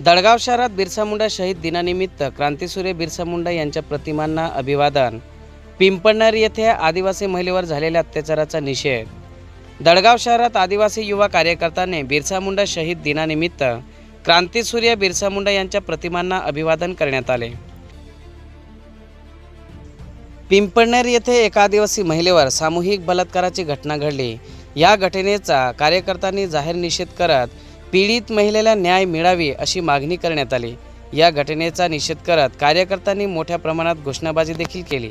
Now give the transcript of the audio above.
दडगाव शहरात बिरसा मुंडा शहीद दिनानिमित्त क्रांतीसूर्य बिरसा मुंडा यांच्या प्रतिमांना अभिवादन. पिंपणर येथे आदिवासी महिलेवर झालेल्या अत्याचाराचा निषेध. दडगाव शहरात आदिवासी युवा कार्यकर्त्यांनी बिरसा मुंडा शहीद दिनानिमित्त क्रांतीसूर्य बिरसा मुंडा यांच्या प्रतिमांना अभिवादन करण्यात आले. पिंपळनेर येथे एका आदिवासी महिलेवर सामूहिक बलात्काराची घटना घडली. या घटनेचा कार्यकर्त्यांनी जाहीर निषेध करत पीडित महिलेला न्याय मिळावी अशी मागणी करण्यात आली. या घटनेचा निषेध करत कार्यकर्त्यांनी मोठ्या प्रमाणात घोषणाबाजी देखील केली.